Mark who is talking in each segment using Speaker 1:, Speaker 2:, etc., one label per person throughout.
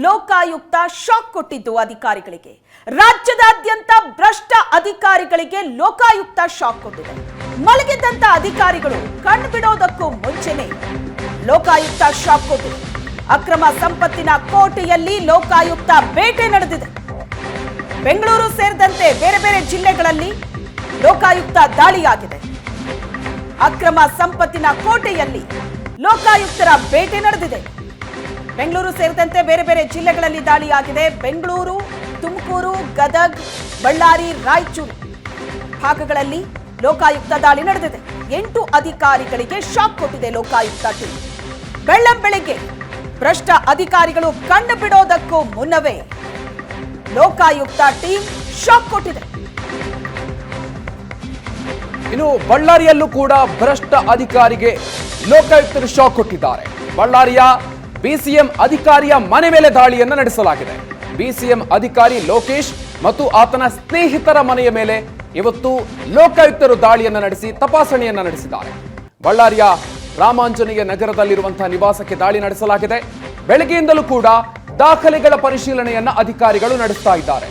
Speaker 1: Lokayukta shock ಕೊಟ್ಟಿದ್ದು ಅಧಿಕಾರಿಗಳಿಗೆ. ರಾಜ್ಯದಾದ್ಯಂತ ಭ್ರಷ್ಟ ಅಧಿಕಾರಿಗಳಿಗೆ ಲೋಕಾಯುಕ್ತ ಶಾಕ್ ಕೊಟ್ಟಿದೆ. ಮಲಗಿದ್ದಂತ ಅಧಿಕಾರಿಗಳು ಕಣ್ಣು ಬಿಡೋದಕ್ಕೂ ಮುಂಚೆನೆ ಲೋಕಾಯುಕ್ತ ಶಾಕ್ ಕೊಟ್ಟಿದೆ. ಅಕ್ರಮ ಸಂಪತ್ತಿನ ಕೋಟೆಯಲ್ಲಿ ಲೋಕಾಯುಕ್ತ ಬೇಟೆ ನಡೆದಿದೆ. ಬೆಂಗಳೂರು ಸೇರಿದಂತೆ ಬೇರೆ ಬೇರೆ ಜಿಲ್ಲೆಗಳಲ್ಲಿ ಲೋಕಾಯುಕ್ತ ದಾಳಿಯಾಗಿದೆ. ಅಕ್ರಮ ಸಂಪತ್ತಿನ ಕೋಟೆಯಲ್ಲಿ ಲೋಕಾಯುಕ್ತರ ಬೇಟೆ ನಡೆದಿದೆ. ಬೆಂಗಳೂರು ಸೇರಿದಂತೆ ಬೇರೆ ಬೇರೆ ಜಿಲ್ಲೆಗಳಲ್ಲಿ ದಾಳಿಯಾಗಿದೆ. ಬೆಂಗಳೂರು, ತುಮಕೂರು, ಗದಗ್, ಬಳ್ಳಾರಿ, ರಾಯಚೂರು ಭಾಗಗಳಲ್ಲಿ ಲೋಕಾಯುಕ್ತ ದಾಳಿ ನಡೆದಿದೆ. ಎಂಟು ಅಧಿಕಾರಿಗಳಿಗೆ ಶಾಕ್ ಕೊಟ್ಟಿದೆ ಲೋಕಾಯುಕ್ತ ಟೀಮ್. ಬೆಳ್ಳಂ ಬೆಳಿಗ್ಗೆ ಭ್ರಷ್ಟ ಅಧಿಕಾರಿಗಳು ಕಣ್ಣು ಬಿಡೋದಕ್ಕೂ ಮುನ್ನವೇ ಲೋಕಾಯುಕ್ತ ಟೀಮ್ ಶಾಕ್ ಕೊಟ್ಟಿದೆ.
Speaker 2: ಇನ್ನು ಬಳ್ಳಾರಿಯಲ್ಲೂ ಕೂಡ ಭ್ರಷ್ಟ ಅಧಿಕಾರಿಗೆ ಲೋಕಾಯುಕ್ತರು ಶಾಕ್ ಕೊಟ್ಟಿದ್ದಾರೆ. ಬಳ್ಳಾರಿಯ ಬಿಸಿಎಂ ಅಧಿಕಾರಿಯ ಮನೆ ಮೇಲೆ ದಾಳಿಯನ್ನು ನಡೆಸಲಾಗಿದೆ. ಬಿಸಿಎಂ ಅಧಿಕಾರಿ ಲೋಕೇಶ್ ಮತ್ತು ಆತನ ಸ್ನೇಹಿತರ ಮನೆಯ ಮೇಲೆ ಇವತ್ತು ಲೋಕಾಯುಕ್ತರು ದಾಳಿಯನ್ನು ನಡೆಸಿ ತಪಾಸಣೆಯನ್ನ ನಡೆಸಿದ್ದಾರೆ. ಬಳ್ಳಾರಿಯ ರಾಮಾಂಜನೇಯ ನಗರದಲ್ಲಿರುವಂತಹ ನಿವಾಸಕ್ಕೆ ದಾಳಿ ನಡೆಸಲಾಗಿದೆ. ಬೆಳಗ್ಗೆಯಿಂದಲೂ ಕೂಡ ದಾಖಲೆಗಳ ಪರಿಶೀಲನೆಯನ್ನ ಅಧಿಕಾರಿಗಳು ನಡೆಸ್ತಾ ಇದ್ದಾರೆ.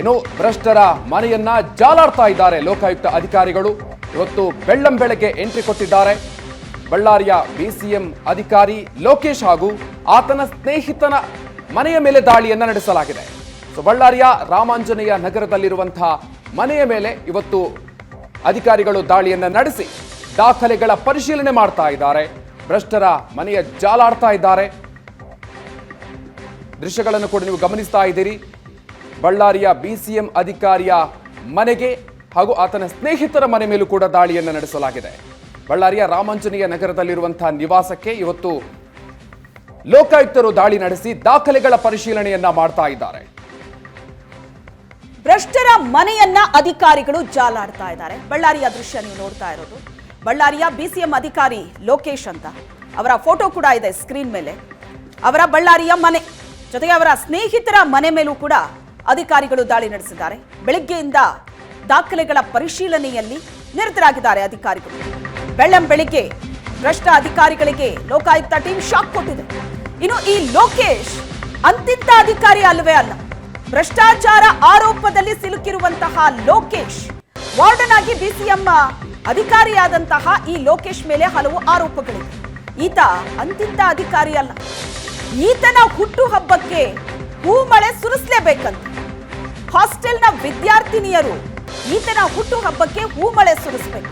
Speaker 2: ಇನ್ನು ಭ್ರಷ್ಟರ ಮನೆಯನ್ನ ಜಾಲಾಡ್ತಾ ಇದ್ದಾರೆ ಲೋಕಾಯುಕ್ತ ಅಧಿಕಾರಿಗಳು. ಇವತ್ತು ಬೆಳ್ಳಂ ಬೆಳಗ್ಗೆ ಎಂಟ್ರಿ ಕೊಟ್ಟಿದ್ದಾರೆ. ಬಳ್ಳಾರಿಯ ಬಿಸಿಎಂ ಅಧಿಕಾರಿ ಲೋಕೇಶ್ ಹಾಗೂ ಆತನ ಸ್ನೇಹಿತನ ಮನೆಯ ಮೇಲೆ ದಾಳಿಯನ್ನು ನಡೆಸಲಾಗಿದೆ. ಸೊ, ಬಳ್ಳಾರಿಯ ರಾಮಾಂಜನೇಯ ನಗರದಲ್ಲಿರುವಂತಹ ಮನೆಯ ಮೇಲೆ ಇವತ್ತು ಅಧಿಕಾರಿಗಳು ದಾಳಿಯನ್ನು ನಡೆಸಿ ದಾಖಲೆಗಳ ಪರಿಶೀಲನೆ ಮಾಡ್ತಾ ಇದ್ದಾರೆ. ಭ್ರಷ್ಟರ ಮನೆಯ ಜಾಲಾಡ್ತಾ ಇದ್ದಾರೆ. ದೃಶ್ಯಗಳನ್ನು ಕೂಡ ನೀವು ಗಮನಿಸ್ತಾ ಇದ್ದೀರಿ. ಬಳ್ಳಾರಿಯ ಬಿಸಿಎಂ ಅಧಿಕಾರಿಯ ಮನೆಗೆ ಹಾಗೂ ಆತನ ಸ್ನೇಹಿತರ ಮನೆ ಮೇಲೂ ಕೂಡ ದಾಳಿಯನ್ನು ನಡೆಸಲಾಗಿದೆ. ಬಳ್ಳಾರಿಯ ರಾಮಾಂಜನೇಯ ನಗರದಲ್ಲಿರುವಂತಹ ನಿವಾಸಕ್ಕೆ ಇವತ್ತು ಲೋಕಾಯುಕ್ತರು ದಾಳಿ ನಡೆಸಿ ದಾಖಲೆಗಳ ಪರಿಶೀಲನೆಯನ್ನ ಮಾಡ್ತಾ ಇದ್ದಾರೆ.
Speaker 1: ಭ್ರಷ್ಟರ ಮನೆಯನ್ನ ಅಧಿಕಾರಿಗಳು ಜಾಲಾಡ್ತಾ ಇದ್ದಾರೆ. ಬಳ್ಳಾರಿಯ ದೃಶ್ಯ ನೀವು ನೋಡ್ತಾ ಇರೋದು. ಬಳ್ಳಾರಿಯ ಬಿಸಿಎಂ ಅಧಿಕಾರಿ ಲೋಕೇಶ್ ಅಂತ. ಅವರ ಫೋಟೋ ಕೂಡ ಇದೆ ಸ್ಕ್ರೀನ್ ಮೇಲೆ. ಅವರ ಬಳ್ಳಾರಿಯ ಮನೆ, ಜೊತೆಗೆ ಅವರ ಸ್ನೇಹಿತರ ಮನೆ ಮೇಲೂ ಕೂಡ ಅಧಿಕಾರಿಗಳು ದಾಳಿ ನಡೆಸಿದ್ದಾರೆ. ಬೆಳಿಗ್ಗೆಯಿಂದ ದಾಖಲೆಗಳ ಪರಿಶೀಲನೆಯಲ್ಲಿ ನಿರತರಾಗಿದ್ದಾರೆ ಅಧಿಕಾರಿಗಳು. ಬೆಳ್ಳಂ ಬೆಳಿಗ್ಗೆ, ಭ್ರಷ್ಟ ಅಧಿಕಾರಿಗಳಿಗೆ ಲೋಕಾಯುಕ್ತ ಟೀಮ್ ಶಾಕ್ ಕೊಟ್ಟಿದೆ. ಇನ್ನು ಈ ಲೋಕೇಶ್ ಅಂತಿಂತ ಅಧಿಕಾರಿ ಅಲ್ಲವೇ ಅಲ್ಲ, ಭ್ರಷ್ಟಾಚಾರ ಆರೋಪದಲ್ಲಿ ಸಿಲುಕಿರುವಂತಹ ಲೋಕೇಶ್ ವಾರ್ಡನ್ ಆಗಿ ಬಿಸಿಎಂ ಅಧಿಕಾರಿಯಾದಂತಹ ಈ ಲೋಕೇಶ್ ಮೇಲೆ ಹಲವು ಆರೋಪಗಳಿವೆ. ಈತ ಅಂತಿಂತ ಅಧಿಕಾರಿ ಅಲ್ಲ, ಈತನ ಹುಟ್ಟು ಹಬ್ಬಕ್ಕೆ ಹೂಮಳೆ ಸುರಿಸಲೇಬೇಕಂತ. ಹಾಸ್ಟೆಲ್ನ ವಿದ್ಯಾರ್ಥಿನಿಯರು ಈತನ ಹುಟ್ಟು ಹಬ್ಬಕ್ಕೆ ಹೂಮಳೆ ಸುರಿಸ್ಬೇಕು.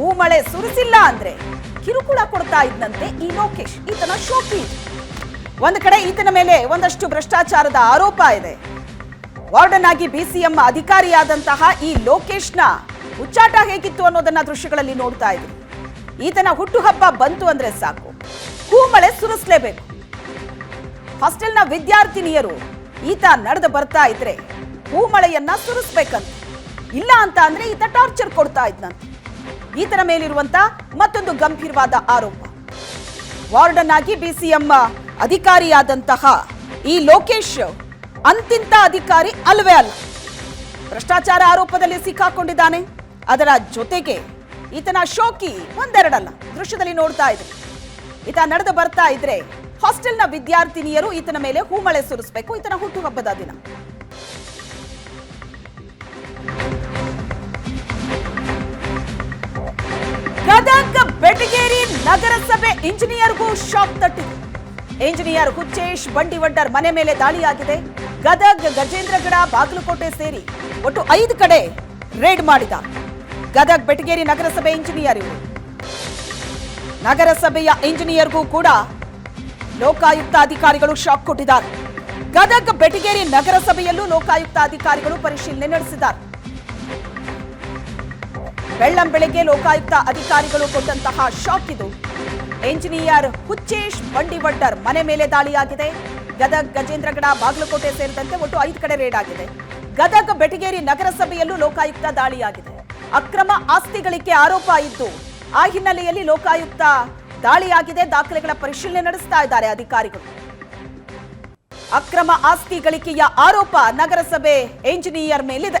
Speaker 1: ಹೂಮಳೆ ಸುರಿಸಿಲ್ಲ ಅಂದ್ರೆ ಕಿರುಕುಳ ಕೊಡ್ತಾ ಇದ್ದಂತೆ ಈ ಲೋಕೇಶ್. ಈತನ ಶೋಕಿ. ಒಂದ್ ಕಡೆ ಈತನ ಮೇಲೆ ಒಂದಷ್ಟು ಭ್ರಷ್ಟಾಚಾರದ ಆರೋಪ ಇದೆ. ವಾರ್ಡನ್ ಆಗಿ ಬಿಸಿಎಂ ಅಧಿಕಾರಿಯಾದಂತಹ ಈ ಲೋಕೇಶ್ನ ಹುಚ್ಚಾಟ ಹೇಗಿತ್ತು ಅನ್ನೋದನ್ನ ದೃಶ್ಯಗಳಲ್ಲಿ ನೋಡ್ತಾ ಇದ್ರು. ಈತನ ಹುಟ್ಟುಹಬ್ಬ ಬಂತು ಅಂದ್ರೆ ಸಾಕು. ಹೂಮಳೆ ಸುರಿಸ್ಲೇಬೇಕು. ಹಾಸ್ಟೆಲ್ನ ವಿದ್ಯಾರ್ಥಿನಿಯರು ಈತ ನಡೆದು ಬರ್ತಾ ಇದ್ರೆ ಹೂಮಳೆಯನ್ನ ಸುರಿಸ್ಬೇಕಂತ. ಇಲ್ಲ ಅಂತ ಅಂದ್ರೆ ಈತ ಟಾರ್ಚರ್ ಕೊಡ್ತಾ ಇದ್ನಂತೆ. ಈತನ ಮೇಲಿರುವಂತ ಮತ್ತೊಂದು ಗಂಭೀರವಾದ ಆರೋಪ. ವಾರ್ಡನ್ ಆಗಿ ಬಿಸಿಎಂ ಅಧಿಕಾರಿಯಾದಂತಹ ಈ ಲೋಕೇಶ್ ಅಂತಿಂತ ಅಧಿಕಾರಿ ಅಲ್ವೇ ಅಲ್ಲ. ಭ್ರಷ್ಟಾಚಾರ ಆರೋಪದಲ್ಲಿ ಸಿಕ್ಕಾಕೊಂಡಿದ್ದಾನೆ. ಅದರ ಜೊತೆಗೆ ಈತನ ಶೋಕಿ ಒಂದೆರಡಲ್ಲ. ದೃಶ್ಯದಲ್ಲಿ ನೋಡ್ತಾ ಇದ್ರು. ಈತ ನಡೆದು ಬರ್ತಾ ಇದ್ರೆ ಹಾಸ್ಟೆಲ್ನ ವಿದ್ಯಾರ್ಥಿನಿಯರು ಈತನ ಮೇಲೆ ಹೂಮಳೆ ಸುರಿಸಬೇಕು. ಈತನ ಹುಟ್ಟುಹಬ್ಬದ ದಿನ. ಬೆಟಗೇರಿ ನಗರಸಭೆ ಇಂಜಿನಿಯರ್ಗೂ ಶಾಕ್ ತಟ್ಟಿದೆ. ಇಂಜಿನಿಯರ್ ಹುಚ್ಚೇಶ್ ಬಂಡಿವಡ್ಡರ್ ಮನೆ ಮೇಲೆ ದಾಳಿಯಾಗಿದೆ. ಗದಗ್ ಗಜೇಂದ್ರಗಡ ಬಾಗಲಕೋಟೆ ಸೇರಿ ಒಟ್ಟು ಐದು ಕಡೆ ರೇಡ್ ಮಾಡಿದ ಗದಗ್ ಬೆಟಗೇರಿ ನಗರಸಭೆ ಇಂಜಿನಿಯರ್ ಇವರು. ನಗರಸಭೆಯ ಇಂಜಿನಿಯರ್ಗೂ ಕೂಡ ಲೋಕಾಯುಕ್ತ ಅಧಿಕಾರಿಗಳು ಶಾಕ್ ಕೊಟ್ಟಿದ್ದಾರೆ. ಗದಗ್ ಬೆಟಗೇರಿ ನಗರಸಭೆಯಲ್ಲೂ ಲೋಕಾಯುಕ್ತ ಅಧಿಕಾರಿಗಳು ಪರಿಶೀಲನೆ ನಡೆಸಿದ್ದಾರೆ. ಬೆಳ್ಳಂ ಬೆಳಗ್ಗೆ ಲೋಕಾಯುಕ್ತ ಅಧಿಕಾರಿಗಳು ಕೊಟ್ಟಂತಹ ಶಾಕ್ ಇದು. ಎಂಜಿನಿಯರ್ ಹುಚ್ಚೇಶ್ ಬಂಡಿವಡ್ಡರ್ ಮನೆ ಮೇಲೆ ದಾಳಿಯಾಗಿದೆ. ಗದಗ್ ಗಜೇಂದ್ರಗಡ ಬಾಗಲಕೋಟೆ ಸೇರಿದಂತೆ ಒಟ್ಟು ಐದು ಕಡೆ ರೇಡ್ ಆಗಿದೆ. ಗದಗ ಬೆಟಗೇರಿ ನಗರಸಭೆಯಲ್ಲೂ ಲೋಕಾಯುಕ್ತ ದಾಳಿಯಾಗಿದೆ. ಅಕ್ರಮ ಆಸ್ತಿಗಳಿಕೆ ಆರೋಪ ಇದ್ದು, ಆ ಹಿನ್ನೆಲೆಯಲ್ಲಿ ಲೋಕಾಯುಕ್ತ ದಾಳಿಯಾಗಿದೆ, ದಾಖಲೆಗಳ ಪರಿಶೀಲನೆ ನಡೆಸ್ತಾ ಇದ್ದಾರೆ ಅಧಿಕಾರಿಗಳು. ಅಕ್ರಮ ಆಸ್ತಿ ಗಳಿಕೆಯ ಆರೋಪ ನಗರಸಭೆ ಎಂಜಿನಿಯರ್ ಮೇಲಿದೆ.